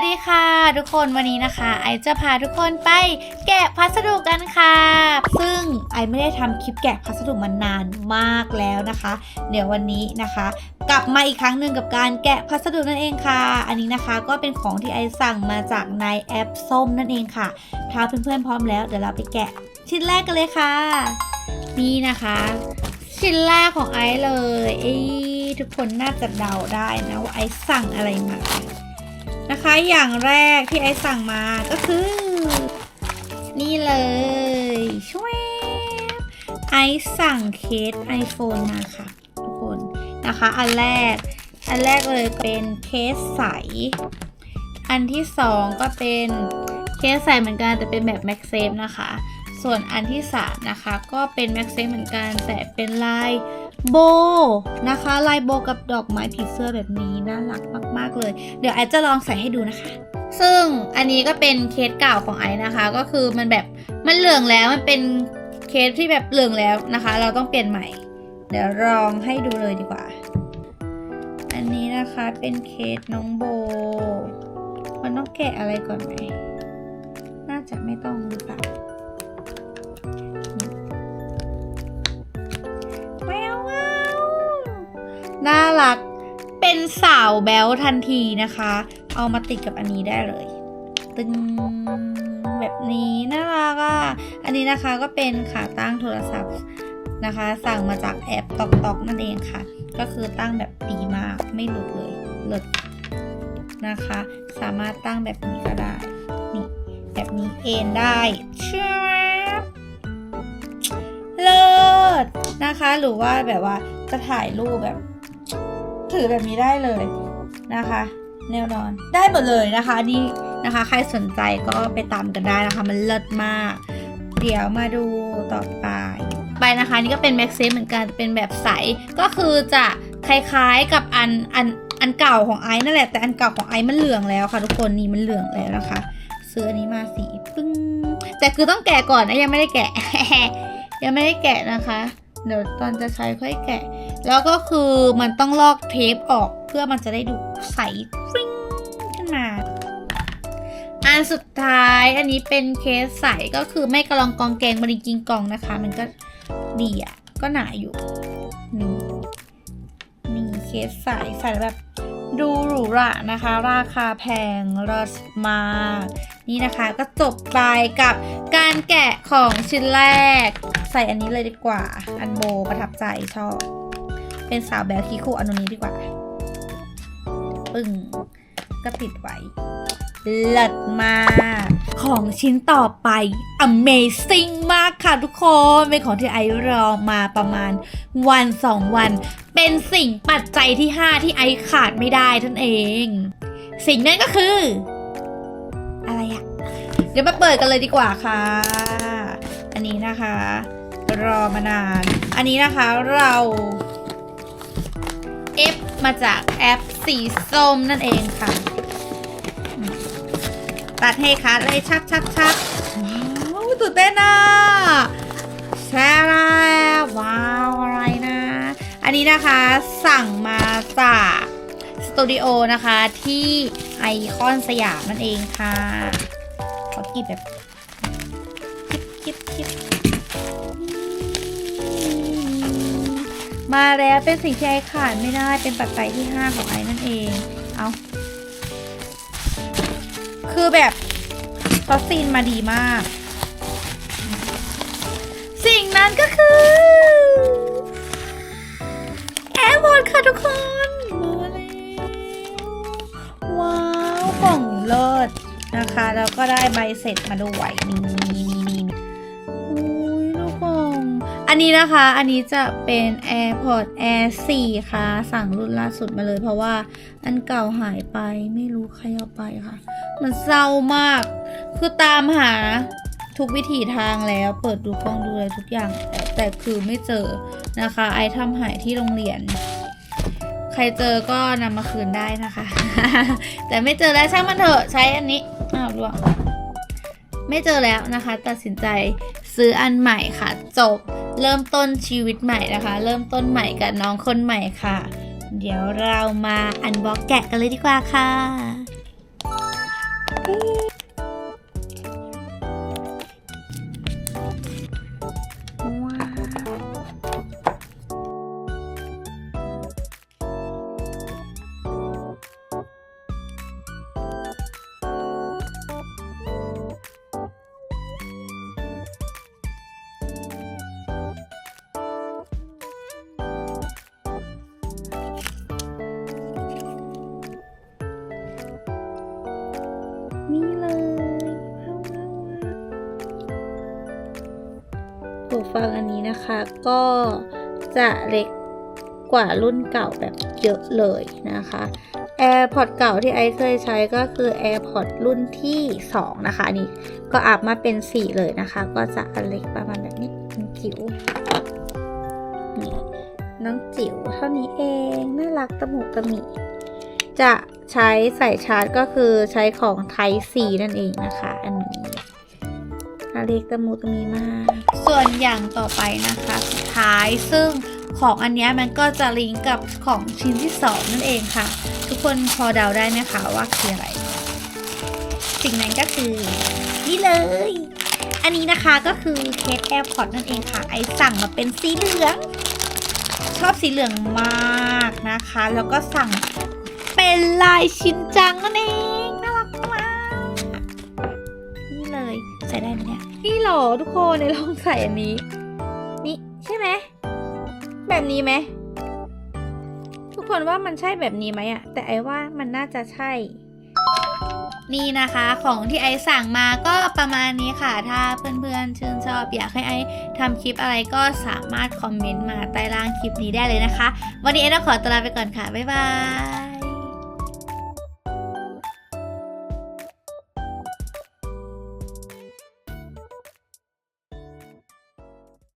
วัสดีค่ะ ทุกคนวันนี้นะคะ ไอจะพาทุกคนไปแกะพัสดุกันค่ะ ซึ่งไอไม่ได้ทำคลิปแกะพัสดุมานานมากแล้วนะคะ เดี๋ยววันนี้นะคะ กลับมาอีกครั้งหนึ่งกับการแกะพัสดุนั่นเองค่ะ อันนี้นะคะก็เป็นของที่ไอสั่งมาจากในแอปส้มนั่นเองค่ะ ถ้าเพื่อนๆพร้อมแล้วเดี๋ยวเราไปแกะชิ้นแรกกันเลยค่ะ นี่นะคะ ชิ้นแรกของไอเลยเอ้ยทุกคนน่าจะเดาได้นะว่าไอสั่งอะไรมา นะคะ อย่างแรกที่ไอสั่งมาก็คือ นี่เลยช่วยไอสั่งเคส iPhone มาค่ะทุกคนนะคะ อันแรก อันแรกเลยเป็นเคสใส อันที่สองก็เป็นเคสใสเหมือนกันแต่เป็นแบบ m a x s a f e นะคะ ส่วนอันที่3นะคะ ก็เป็น m a x s a f e เหมือนกันแต่เป็นลาย โบนะคะ ลายโบกับดอกไม้ผีเสื้อแบบนี้น่ารักมากๆเลย เดี๋ยวไอซ์จะลองใส่ให้ดูนะคะ ซึ่งอันนี้ก็เป็นเคสเก่าของไอซ์นะคะ ก็คือมันแบบมันเหลืองแล้วมันเป็นเคสที่แบบเหลืองแล้วนะคะ เราต้องเปลี่ยนใหม่ เดี๋ยวลองให้ดูเลยดีกว่า อันนี้นะคะเป็นเคสน้องโบ มันต้องแกะอะไรก่อนไหมน่าจะไม่ต้องหรือเปล่าาแบลทันทีนะคะ เอามาติดกับอันนี้ได้เลย ตึงแบบนี้น่ารักอะอันนี้นะคะก็เป็นขาตั้งโทรศัพท์นะคะ สั่งมาจากแอปตอกตอกนั่นเองค่ะ ก็คือตั้งแบบดีมากไม่หลุดเลยเลิศนะคะ สามารถตั้งแบบนี้ก็ได้นี่แบบนี้เอนได้เชื่อเลิศนะคะ หรือว่าแบบว่าจะถ่ายรูปแบบ ถือแบบนี้ได้เลยนะคะ แน่นอนได้หมดเลยนะคะนี่นะคะ ใครสนใจก็ไปตามกันได้นะคะ มันเลิศมาก เดี๋ยวมาดูต่อไปไปนะคะ นี่ก็เป็นแม็กเซฟเหมือนกันเป็นแบบใสก็คือจะคล้ายๆกับอันอันอันเก่าของไอซ์นั่นแหละแต่อันเก่าของไอซ์มันเหลืองแล้วค่ะ ทุกคนนี่มันเหลืองแล้วนะคะซื้ออันนี้มาสีปึ้งแต่คือต้องแกะก่อนนะยังไม่ได้แกะยังไม่ได้แกะนะคะ เดี๋ยวตอนจะใช้ค่อยแกะ แล้วก็คือมันต้องลอกเทปออกเพื่อมันจะได้ดูใสฟริ้งขึ้นมา อันสุดท้ายอันนี้เป็นเคสใสก็คือไม่กระลองกองแกงบริกิงกองนะคะ มันก็ดีอะ ก็หนาอยู่นี่นี่เคสใสใสแล้วแบบดูหรูหรานะคะ ราคาแพงรสมาก นี่นะคะก็จบไปกับการแกะของชิ้นแรก ใส่อันนี้เลยดีกว่า อันโบประทับใจชอบ เป็นสาวแบลคีคูอันนี้ดีกว่า ปึ้ง ก็ติดไว้เลิศมาก ของชิ้นต่อไป Amazing มากค่ะทุกคน เป็นของที่ไอรอมาประมาณวันสองวัน เป็นสิ่งปัจจัยที่ 5 ที่ไอขาดไม่ได้ท่านเอง สิ่งนั้นก็คือ อะไรอะเดี๋ยวมาเปิดกันเลยดีกว่าค่ะ อันนี้นะคะ รอมานาน อันนี้นะคะเราเอฟมาจากแอปสีส้มนั่นเองค่ะ ตัดให้คัดเลยชักชักชักว้าวตื่นเต้นอะแช่แล้วว้าวอะไรนะ อันนี้นะคะสั่งมาจากสตูดิโอนะคะที่ไอคอนสยามนั่นเองค่ะ ขอกิบแบบ คิบคิบมาแล้วเป็นสิ่งที่ไอขาดไม่ได้เป็นปัจจัยที่ 5 ของไอนั่นเอง เอาคือแบบซอสซีนมาดีมาก สิ่งนั้นก็คือแอร์วอร์ค่ะทุกคน มาแล้ว ว้าว กล่องเลิศนะคะ แล้วก็ได้ใบเสร็จมาด้วยนี่ อันนี้นะคะ อันนี้จะเป็น AirPod Air 4 ค่ะ สั่งรุ่นล่าสุดมาเลย เพราะว่าอันเก่าหายไปไม่รู้ใครเอาไปค่ะ มันเศร้ามาก คือตามหาทุกวิถีทางแล้ว เปิดดูกล้องดูเลยทุกอย่าง แต่แต่คือไม่เจอนะคะ ไอทำหายที่โรงเรียน ใครเจอก็นำมาคืนได้นะคะ แต่ไม่เจอแล้วช่างมันเถอะใช้อันนี้อ้าวล่วงไม่เจอแล้วนะคะ ตัดสินใจซื้ออันใหม่ค่ะ จบ เริ่มต้นชีวิตใหม่นะคะ เริ่มต้นใหม่กับน้องคนใหม่ค่ะ เดี๋ยวเรามาอันบ็อกแกะกันเลยดีกว่าค่ะ ฟังอันนี้นะคะ ก็จะเล็กกว่ารุ่นเก่าแบบเยอะเลยนะคะ AirPods เก่าที่ไอซ์เคยใช้ก็คือ AirPods รุ่นที่ 2 นะคะอันนี้ก็อัพมาเป็น 4 เลยนะคะ ก็จะอันเล็กประมาณแบบนี้น้องจิ๋วนี่น้องจิ๋วเท่านี้เองน่ารักตะหมุตะหมิจะใช้ใส่ชาร์จก็คือใช้ของ Type C นั่นเองนะคะ อันนี้ น่าเล็กตะมุตะหมิมาก ส่วนอย่างต่อไปนะคะสุดท้ายซึ่งของอันนี้มันก็จะลิงก์กับของชิ้นที่ 2 นั่นเองค่ะ ทุกคนพอเดาได้ไหมคะว่าคืออะไร สิ่งนั้นก็คือ นี่เลย อันนี้นะคะก็คือเคส AirPods นั่นเองค่ะ ไอสั่งมาเป็นสีเหลือง ชอบสีเหลืองมากนะคะ แล้วก็สั่งเป็นลายชินจังนั่นเอง ใส่ได้ไหมเนี่ยนี่เหรอทุกคนในลองใส่อันนี้ นี่ใช่ไหมแบบนี้ไหมทุกคนว่ามันใช่แบบนี้ไหมอะแต่ไอว่ามันน่าจะใช่ นี่นะคะของที่ไอสั่งมาก็ประมาณนี้ค่ะ ถ้าเพื่อนๆชื่นชอบอยากให้ไอทำคลิปอะไรก็สามารถคอมเมนต์มาใต้ล่างคลิปนี้ได้เลยนะคะ วันนี้ไอต้องขอตัวลาไปก่อนค่ะ บ๊ายบาย